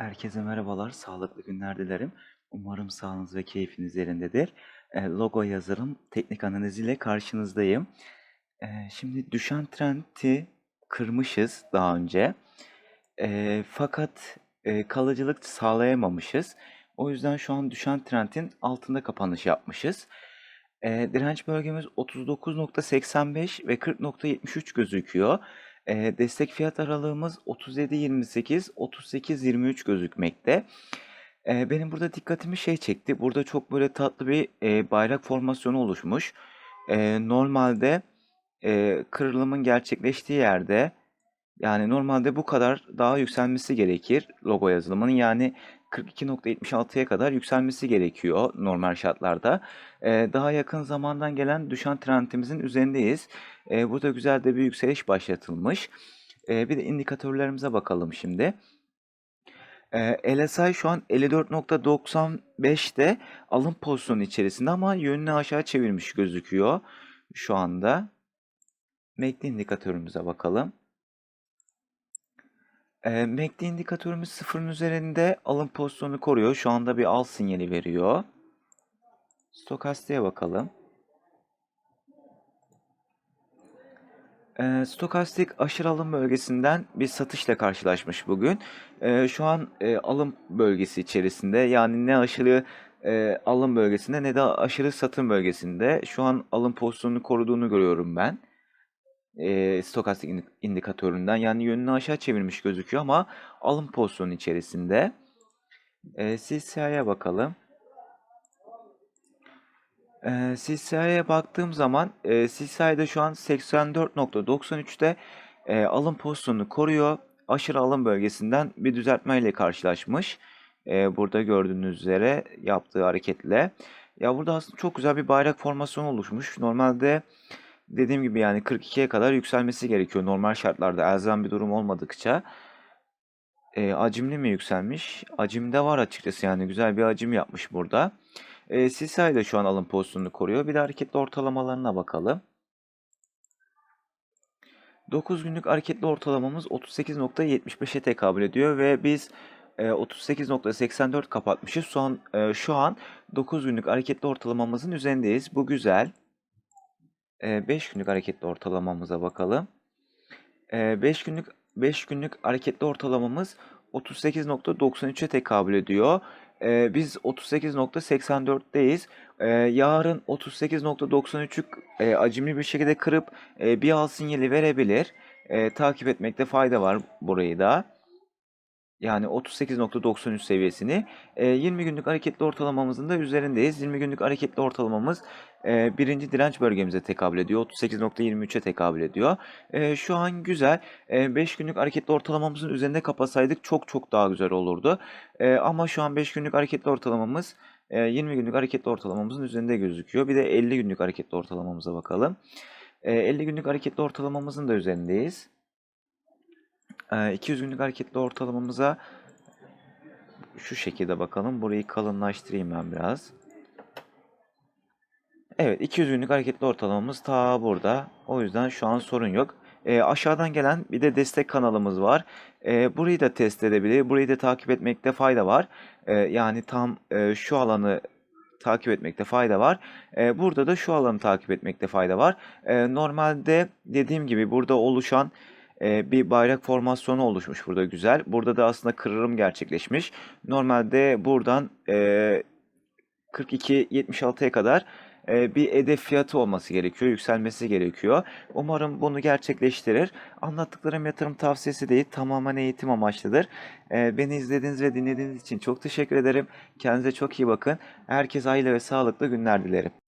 Herkese merhabalar, sağlıklı günler dilerim. Umarım sağlığınız ve keyfiniz yerindedir. Eee, logo yazarım, teknik analiz ile karşınızdayım. Eee, şimdi düşen trendi kırmışız daha önce. Eee, fakat eee, kalıcılık sağlayamamışız. O yüzden şu an düşen trendin altında kapanış yapmışız. Eee, direnç bölgemiz 39.85 ve 40.73 gözüküyor. Eee, destek fiyat aralığımız 37.28, 38.23 gözükmekte. Eee, benim burada dikkatimi şey çekti. Burada çok böyle tatlı bir eee, bayrak formasyonu oluşmuş. Eee, normalde eee, kırılımın gerçekleştiği yerde yani normalde bu kadar daha yükselmesi gerekir logo yazılımının. Yani 42.76'ya kadar yükselmesi gerekiyor normal şartlarda. Eee, daha yakın zamandan gelen düşen trendimizin üzerindeyiz. Eee, burada güzel de bir yükseliş başlatılmış. Eee, bir de indikatörlerimize bakalım şimdi. Eee, LSI şu an 54.95'te alım pozisyonu içerisinde ama yönünü aşağı çevirmiş gözüküyor şu anda. MACD indikatörümüze bakalım. Eee, MACD indikatörümüz sıfırın üzerinde alım pozisyonu koruyor. Şu anda bir al sinyali veriyor. Stokastiğe bakalım. Stokastik aşırı alım bölgesinden bir satışla karşılaşmış bugün. Şu an alım bölgesi içerisinde yani ne aşırı alım bölgesinde ne de aşırı satım bölgesinde. Şu an alım pozisyonunu koruduğunu görüyorum ben. Eee, stokastik indi- indikatöründen yani yönünü aşağı çevirmiş gözüküyor ama alım pozisyonu içerisinde. Eee CCI'ye bakalım. Eee CCI'ye baktığım zaman eee CCI'de şu an 84.93'te eee, alım pozisyonunu koruyor. Aşırı alım bölgesinden bir düzeltmeyle karşılaşmış. Eee, burada gördüğünüz üzere yaptığı hareketle. Ya burada aslında çok güzel bir bayrak formasyonu oluşmuş. Normalde dediğim gibi yani 42'ye kadar yükselmesi gerekiyor normal şartlarda elzem bir durum olmadıkça. Eee, hacimli mi yükselmiş? Hacimde var açıkçası yani güzel bir hacim yapmış burada. Eee CCI de şu an alım pozisyonunu koruyor. Bir de hareketli ortalamalarına bakalım. 9 günlük hareketli ortalamamız 38.75'e tekabül ediyor ve biz e, 38.84 kapatmışız. E, şu an 9 günlük hareketli ortalamamızın üzerindeyiz. Bu güzel. 5 günlük hareketli ortalamamıza bakalım. 5 günlük 5 günlük hareketli ortalamamız 38.93'e tekabül ediyor. Biz 38.84'teyiz. Ee, yarın 38.93'ü e, acımlı bir şekilde kırıp bir al sinyali verebilir. Takip etmekte fayda var burayı da. Yani 38.93 seviyesini. E, 20 günlük hareketli ortalamamızın da üzerindeyiz. 20 günlük hareketli ortalamamız e, birinci direnç bölgemize tekabül ediyor. 38.23'e tekabül ediyor. E, şu an güzel. E, 5 günlük hareketli ortalamamızın üzerinde kapasaydık çok çok daha güzel olurdu. E, ama şu an 5 günlük hareketli ortalamamız e, 20 günlük hareketli ortalamamızın üzerinde gözüküyor. Bir de 50 günlük hareketli ortalamamıza bakalım. E, 50 günlük hareketli ortalamamızın da üzerindeyiz. E, 200 günlük hareketli ortalamamıza şu şekilde bakalım. Burayı kalınlaştırayım ben biraz. Evet 200 günlük hareketli ortalamamız ta burada. O yüzden şu an sorun yok. E, aşağıdan gelen bir de destek kanalımız var. E, burayı da test edebilir. Burayı da takip etmekte fayda var. E, yani tam e, şu alanı takip etmekte fayda var. E, burada da şu alanı takip etmekte fayda var. E, normalde dediğim gibi burada oluşan e, bir bayrak formasyonu oluşmuş burada güzel. Burada da aslında kırılım gerçekleşmiş. Normalde buradan e, 42-76'ya kadar e, bir hedef fiyatı olması gerekiyor, yükselmesi gerekiyor. Umarım bunu gerçekleştirir. Anlattıklarım yatırım tavsiyesi değil, tamamen eğitim amaçlıdır. E, Beni izlediğiniz ve dinlediğiniz için çok teşekkür ederim. Kendinize çok iyi bakın. Herkese hayırlı ve sağlıklı günler dilerim.